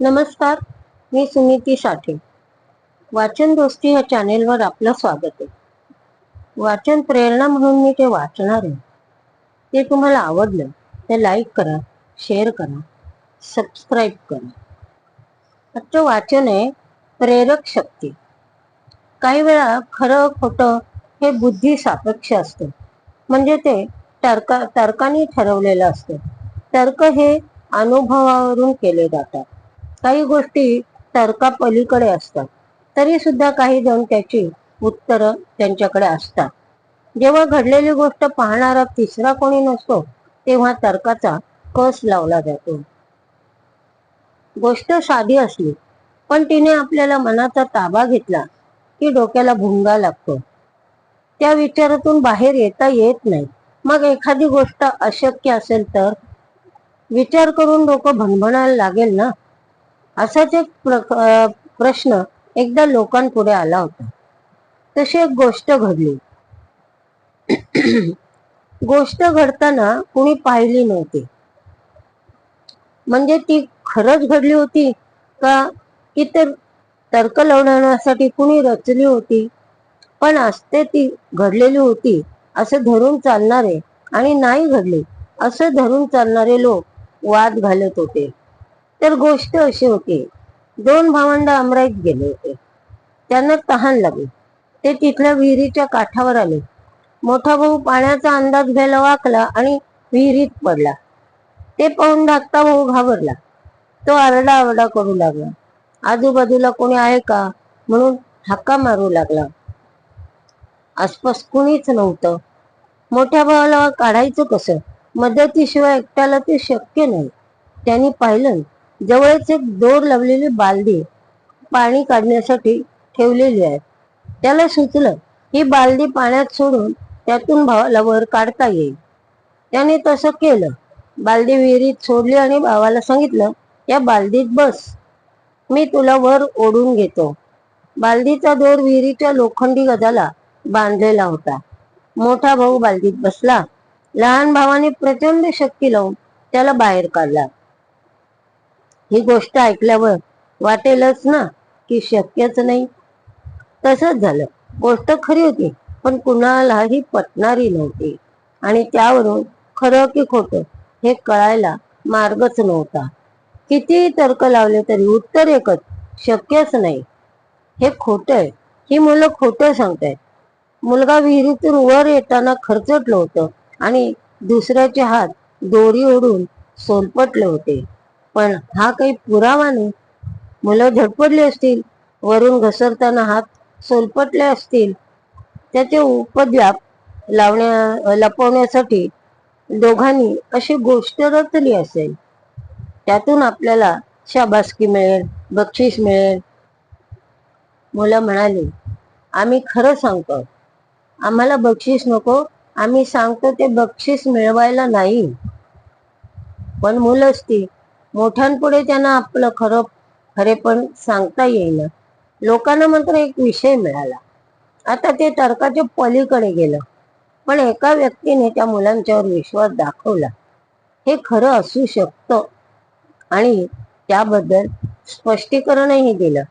नमस्कार मी सुनीती साठे. वाचन दोस्ती या चॅनेलवर आपलं स्वागत आहे. वाचन प्रेरणा म्हणून मी ते वाचणार आहे ते तुम्हाला आवडलं तर लाईक करा शेअर करा सबस्क्राईब करा. आजचं वाचन आहे प्रेरक शक्ती. काही वेळा खरं खोटं हे बुद्धी सापेक्ष असतं. म्हणजे ते तर्का तर्काने ठरवलेलं असतं. तर्क हे अनुभवावरून केले जातात. काही गोष्टी तर्कापलीकडे असतात. तरी सुद्धा काही जण त्याची उत्तरं त्यांच्याकडे असतात. जेव्हा घडलेली गोष्ट पाहणारा तिसरा कोणी नसतो तेव्हा तर्काचा कस लावला जातो. गोष्ट साधी असली पण तिने आपल्याला मनाचा ताबा घेतला की डोक्याला भुंगा लागतो. त्या विचारातून बाहेर येता येत नाही. मग एखादी गोष्ट अशक्य असेल तर विचार करून डोकं भणभणायला लागेल ना? असाच एक प्रश्न एकदा लोकांपुढे आला होता. तशी एक गोष्ट घडली. गोष्ट घडताना कुणी पाहिली नव्हती. म्हणजे ती खरंच घडली होती का? की तर तर्क लावण्यासाठी कुणी रचली होती? पण असते ती घडलेली होती असं धरून चालणारे आणि नाही घडले असं धरून चालणारे लोक वाद घालत होते. तर गोष्ट अशी होती. दोन भावंड अमराईत गेले होते. त्यांना तहान लागली. ते तिथल्या विहिरीच्या काठावर आले. मोठा भाऊ पाण्याचा अंदाज घ्यायला वाकला आणि विहिरीत पडला. ते पाहून धाकटा भाऊ घाबरला. तो आरडा आरडा करू लागला. आजूबाजूला कोणी आहे का? म्हणून हाका मारू लागला. आसपास कुणीच नव्हतं. मोठ्या भावाला काढायचं कसं? मदतीशिवाय एकट्याला ते शक्य नाही. त्यांनी पाहिलं जवळच एक दोर लावलेली बालदी पाणी काढण्यासाठी ठेवलेली आहे. त्याला सुचलं ही बालदी पाण्यात सोडून त्यातून भावाला वर काढता येईल. त्याने तसं केलं. बालदी विहिरीत सोडली आणि भावाला सांगितलं या बालदीत बस मी तुला वर ओढून घेतो. बालदीचा दोर विहिरीच्या लोखंडी गजाला बांधलेला होता. मोठा भाऊ बालदीत बसला. लहान भावाने प्रचंड शक्ती लावून त्याला बाहेर काढला. ही गोष्ट ऐकल्यावर वाटेलच ना की शक्यच नाही. तसंच झालं. गोष्ट खरी होती पण कुणालाही पटणारी नव्हती. आणि त्यावरून खरं की खोटं हे कळायला मार्गच नव्हता. किती तर्क लावले तरी उत्तर एकच शक्यच नाही. हे खोट आहे. ही मुलं खोटं सांगतायत. मुलगा विहिरीतून वर येताना खरचटलं होतं आणि दुसऱ्याचे हात दोरी ओढून सोलपटले होते. पण हा काही पुरावा नाही. मुलं झटपडली असतील वरून घसरताना हात सोलपटले असतील त्याचे उपद्व्याप लावण्या लपवण्यासाठी दोघांनी अशी गोष्ट रचली असेल. त्यातून आपल्याला शाबासकी मिळेल बक्षीस मिळेल. मुलं म्हणाली आम्ही खरं सांगतो आम्हाला बक्षीस नको आम्ही सांगतो ते बक्षीस मिळवायला नाही. पण मुलं असती मोठ्यांपुढे त्यांना आपलं खरं खरेपण सांगता येईना. लोकांना मात्र एक विषय मिळाला. आता ते तर्काच्या पलीकडे गेलं. पण एका व्यक्तीने त्या मुलांच्यावर विश्वास दाखवला. हे खरं असू शकतं. आणि त्याबद्दल स्पष्टीकरणही दिलं.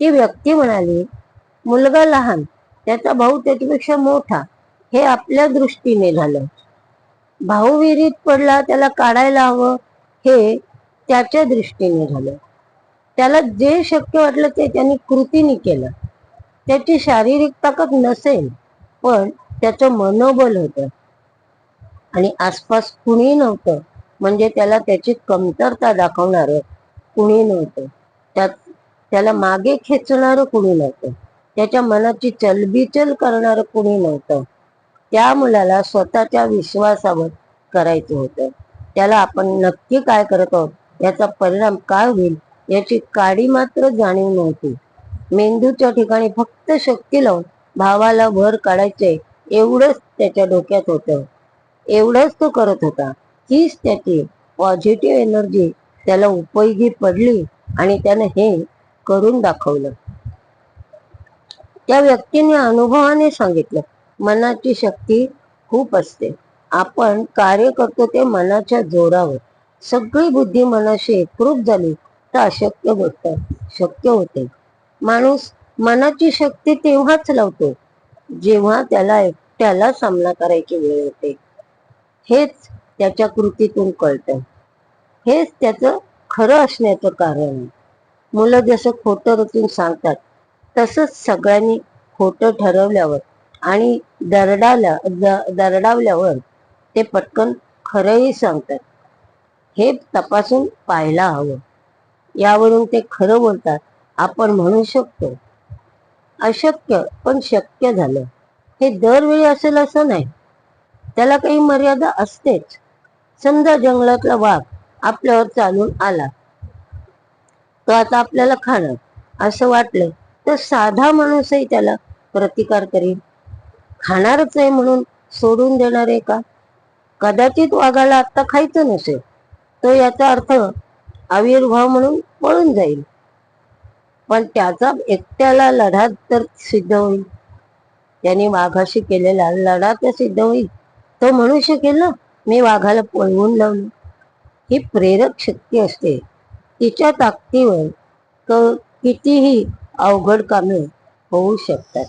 ती व्यक्ती म्हणाली मुलगा लहान त्याचा भाऊ त्याच्यापेक्षा मोठा. हे आपल्या दृष्टीने झालं. भाऊ विहिरीत पडला त्याला काढायला हवं. हे त्याच्या दृष्टीने झालं. त्याला जे शक्य वाटलं ते त्यांनी कृतीने केलं. त्याची शारीरिक ताकद नसेल पण त्याचं मनोबल होतं. आणि आसपास कुणी नव्हतं म्हणजे त्याला त्याची कमतरता दाखवणार कुणी नव्हतं. त्यात त्याला मागे खेचणार कुणी नव्हतं. त्याच्या मनाची चलबिचल करणार कुणी नव्हतं. त्या मुलाला स्वतःच्या विश्वासावर करायचं होतं. त्याला आपण नक्की काय करत आहोत? याचा परिणाम काय होईल याची काडी मात्र जाणीव नव्हती. मेंदूच्या ठिकाणी फक्त शक्ती लावून भावाला भर काढायचे एवढंच त्याच्या डोक्यात होतं. एवढंच तो करत होता. हीच त्याची पॉझिटिव्ह एनर्जी त्याला उपयोगी पडली आणि त्यानं हे करून दाखवलं. त्या व्यक्तीने अनुभवाने सांगितलं मनाची शक्ती खूप असते. आपण कार्य करतो ते मनाच्या जोरावर. सगळी बुद्धी मनाशी एकरूप झाली तर अशक्य गोष्ट शक्य होते. माणूस मनाची शक्ती तेव्हाच लावतो जेव्हा त्याला एकट्याला सामना करायची वेळ येते. हेच त्याच्या कृतीतून कळतं. हेच त्याचं खरं असण्याचं कारण. आहे मुलं जसं खोटं रचून सांगतात तसंच सगळ्यांनी खोटं ठरवल्यावर आणि दरडाला दरडावल्यावर ते पटकन खरंही सांगतात. हे तपासून पाहायला हवं. यावरून ते खरं बोलतात आपण म्हणू शकतो. अशक्य पण शक्य झालं. हे दरवेळी असेल असं नाही. त्याला काही मर्यादा असतेच. समजा जंगलातला वाघ आपल्यावर चालून आला. तो आता आपल्याला खाणार. असं वाटलं तर साधा माणूसही त्याला प्रतिकार करेल खाणारच आहे म्हणून सोडून देणार आहे का? कदाचित वाघाला आता खायचं नसेल. तो याचा अर्थ आविर्भाव म्हणून पळून जाईल. पण त्याचा एकट्याला लढा तर सिद्ध होईल. त्याने वाघाशी केलेला लढा तर सिद्ध होईल. तो म्हणू शकेल ना मी वाघाला पळवून लावलं. ही प्रेरक शक्ती असते. तिच्या ताकदीवर क- कितीही अवघड कामे होऊ शकतात.